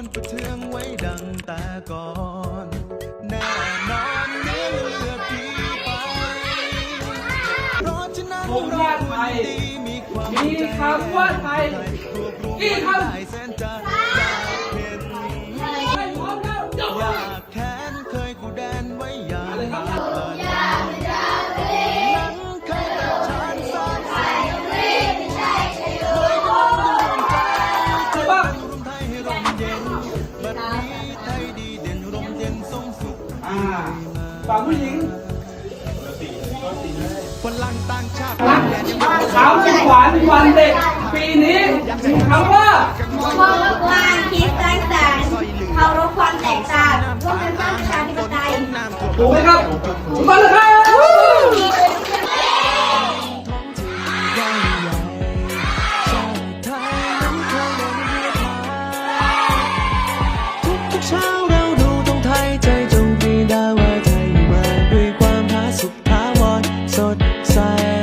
านเมืองควรประเทืองไว้ดังแต่ก่อนแน่นอนเนื้อเลือพี่ไปเพราะฉะนั้นธงชาติไทยดีมีความมีคำว่าไทยกี่คำ บัดนี้ไทยดีเด่นร่มเย็นทรงสุขอ่าฝั่งผู้หญิงฝรั่งต่างชาติรักแดนยังไม่ขาวสุขวัญวันเด็ก ปีนี้คำว่ามองว่าคิดสร้างสรรค์เคารพความแตกต่างร่วมกันสร้างประชาธิปไตยน้ำท่วมถูกไหมครับถูกต้องนะครับ desire